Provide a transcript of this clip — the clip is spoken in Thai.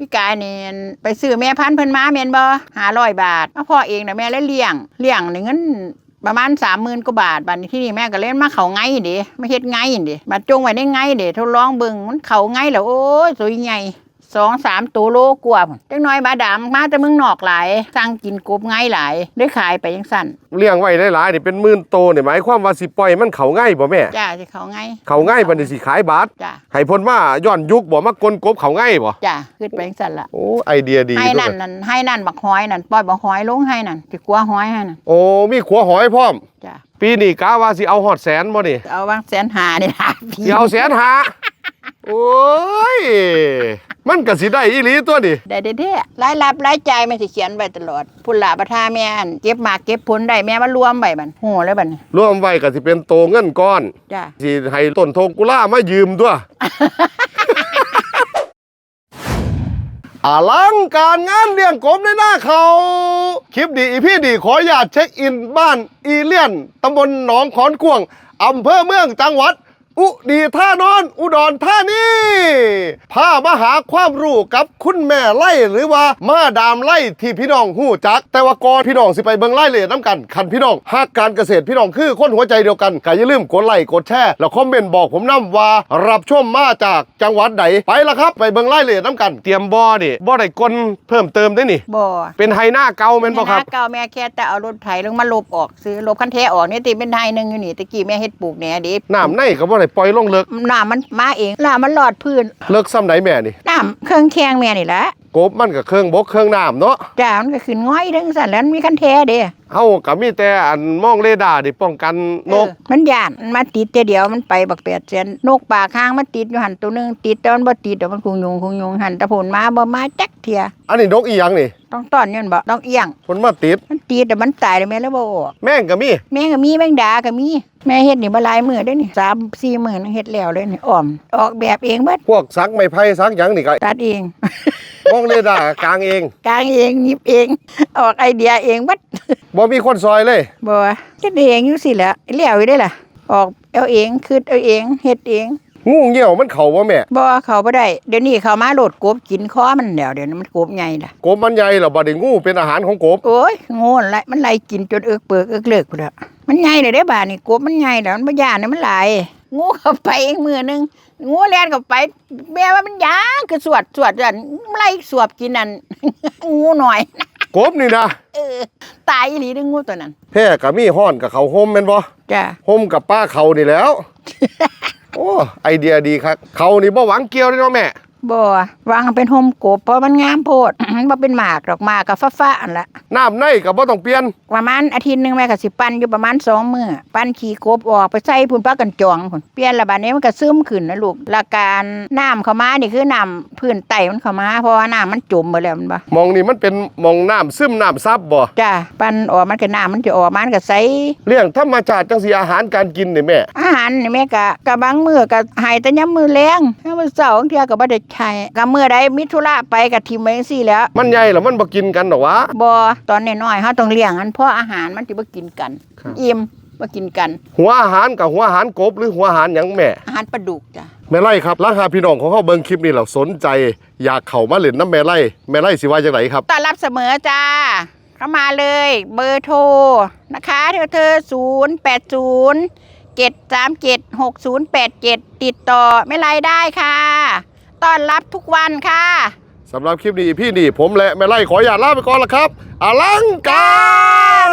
พี่กายเนี่ยไปซื้อแม่พันธุ์เพิ่นมาแม่นบ่ห้าร้อยบาทมาพ่อเองนะแม่เลยเลี้ยงเลี้ยงนี่เงินประมาณสามหมื่นกว่าบาทบัดนี้ที่นี่แม่ก็เล่นมาเขาไงเด้ไม่เฮ็ดไงเด้บัดจงไว้ได้ไงเด้ทดลองเบิ่งมันเขาไงแล้วโอ้ยสวยใหญ่ สองสามตัวโลกว่าพุ่นจักหน้อยบาดามมาแต่เมึงนอกหลายสั่งกินกบไงหลายได้ขายไปจังสั่นเลี้ยงไว้หลายๆนี่เป็นหมื่นโตนี่หมายความว่าสิปล่อยมันเขาง่ายบ่แม่จ้าสิเขาไงเขาง่ายบัดนี้สิขายบาทจ้าให้พ้นมาย้อนยุคบ่มากลกบเขาง่ายบ่จ้าขึ้นไปจังสั่นละโอ้ไอเดียดีให้ด้วนั่ยนนั่นให้นั่นบักหอยนั่นปล่อยบักหอยลงให้นั่นสิกลัวหอยให้นั่นโอ้มีขัวหอยพร้อมจ้าปีนี้กะว่าสิเอาฮอดแสนบ่นี่เอาวางแสนหานี่ล่ะพี่สิเอาแสนหาโอ้ย มันก็สิได้อีหลีตัวนี่ได้เด้ๆรายรับรายจ่ายแม่สิเขียนไว้ตลอดพุ่นละประทาแม่อันเก็บหมากเก็บผลได้แม่มารวมไว้บัดโหเลยบัดนี้รวมไว้ก็สิเป็นโตเงินก้อนจ้า สิให้ต้นโทกุล่ามายืมด้วย อลังการงานเลี้ยงกบในหน้าเขา คลิปดีอีพี่ดีขออยากเช็คอินบ้านอีเลียนตำบลหนองขอนกวงอำเภอเมืองจังหวัด อุดีท่านอน อุดรธานีพามาหาความรู้กับคุณแม่ไล่หรือว่ามาดามไล่ที่พี่น้องหู้จัก แต่ว่าก่อนพี่น้องสิไปเบิ่งไล่เลยน้ำกันคันพี่น้องหากการเกษตรพี่น้องคือคนหัวใจเดียวกันก็อย่าลืมกดไลค์กดแชร์แล้วคอมเมนต์บอกผมน้ำว่ารับชมมาจากจังหวัดไหนไปละครับ ไปเบิ่งไล่เลยน้ำกัน เตรียมบ่อนี่บ่ได้กลเพิ่มเติมได้นี่บ่เป็นไฮหน้าเก่าแม่นบ่ครับแม่นาเก่าแม่แค่แต่เอารถไถลงมาลบออกซื้อลบคันแท้ออกนี่ติเป็นไทยหนึงอยู่นี่ตะกี้แม่เฮ็ดปลูกแหน่ดิน้ำในก็บ่ได้ปล่อยลงเลิกน้ำมันมาเองน้ำมันหลอดพื้นเลิกซ้ำไหนแม่นี่น้ำเครื่องแข็งแม่นี่แหละกบมันก็เครื่องบกเครื่องน้ำเนาะจ้ามันก็ขึ้นง่อยทั้งสั่นแล้วมันมีคันแท้เด้เฮาก็มีแต่อันมองเรดาร์ดิป้องกันนกเออมันย่านมันมาติดแต่เดียวมันไปบักแปดเซนนกปากข้างมันติดอยู่หันตัวหนึงติดแต่มันบ่ติดเดี๋ยวมันคงยุงคงยุงหันตะผลมาบ่มาจักเทียอันนี้นกอีหยังนี่ต้องต้อนอยืนบ่ต้องเอียงผลมาติดมันติดแต่มันตายแล้วแม่แล้วบ่ออกแม่งก็มีแม่ก็มีแมงดาก็มี แม่เฮ็ดนี่บ่หลายมื้อเด้อนี่3 4มื้อนึงเฮ็ดแล้วเลยนี่อ้อม ออกแบบเองเบิดพวกซักไม้ไผ่ซักหยังนี่ก็ตัดเองมองเรดาร์กลางเอง กางเองหยิบเอง ออกไอเดียเองเบิดบ่มีคนซอยเลย บ่เฮ็ดเองอยู่สิแหละแล้วอยู่ได้ล่ะ ออกเอาเองคิดเอาเองเฮ็ดเอง งูเหี่ยวมันเข้าบ่แม่บ่เขาบ่ได้เดี๋ยวนี้เขามาโหลดกบกินคอมันแล้วเดี๋ยวนี้มันกบใหญ่ล่ะกบมันใหญ่แล้วบัดนี้งูเป็นอาหารของกบโอ้ยโง่ไรมันไล่กินจนเอิกเปิกเอิกเลิกพุ่นละมันใหญ่เลยได้อบาดนี่กบมันใหญ่แล้วมันบ่ย่านนะมันหลายงูเข้าไปเองมือนึงงูแล่นเข้าไป แม่ว่ามันยางคือสวดสวดอันไล่สวบกินนั่น งูหน่อย กบนี่นะเออ ตายอีหลีเด้องูตัวนั้น แพ้ก็มีห้อนกับเขาห่มแม่นบ่จ้ะห่มกับป้าเขานี่แหล้วโอ้ไอเดียดีครับเขานี่บ่หวังเกี่ยวเลยเนาะแม่ บ่วางเป็นโฮมกบเพราะมันงามโพดมันบ่เป็นหมากดอกหมากกับฟ้าๆอันละน้ำในก็บ่ต้องเปลี่ยนประมาณอาทิตย์หนึงแม่ก็สิปั้นอยู่ประมาณสองมื้อปั้นขี้กบออกไปใส่พุ่นปลากันจองพุ่นเปลี่ยนและบัดนี้มันก็ซึมขึ้นนะลูกและการน้ำเข้ามานี่คือน้ำพื้นไต่มันเข้ามาเพราะว่าน้ำมันจมหมดแล้วมันบ่มองนี่มันเป็นมองน้ำซึมน้ำซับบ่จ้ะปั้นออกมันก็น้ำมันจะออกมามันก็ใส เรื่องธรรมชาติจังสีอาหารการกินนี่แม่อาหารนี่แม่ก็กะบางมื้อก็ให้แต่ยามมื้อแลงยามมื้อเช้าบางเทื่อก็บ่ได้ใช้ก็มื้อใดมีธุระไปก็ทิ่มไว้จังซี่แหล้วมันใหญ่แล้วมันบ่กินกันหรอวะบ่ตอนน้อยๆเฮาต้องเลี้ยงมันเพราะอาหารมันสิบ่กินกันครับอิ่มบ่กินกัน หัวอาหารกับหัวอาหารกบหรือหัวอาหารหยังแม่ อาหารปลาดุกจ้ะแม่ไล่ครับราคาพี่น้องของเขาเบิ่งคลิปนี้แล้วสนใจ อยากเข้ามาเล่นน้ำแม่ไล่แม่ไล่สิว่าจังไดครับต้อนรับเสมอจ้า เข้ามาเลย เบอร์โทรนะคะเธอเธอ0 8 0 7 3 7 6 0 8 7ติดต่อไม่ไรได้ค่ะ ต้อนรับทุกวันค่ะสำหรับคลิปนี้พี่นี่ผมและแม่ไล่ขออย่าตลาไปก่อนละครับอลังการ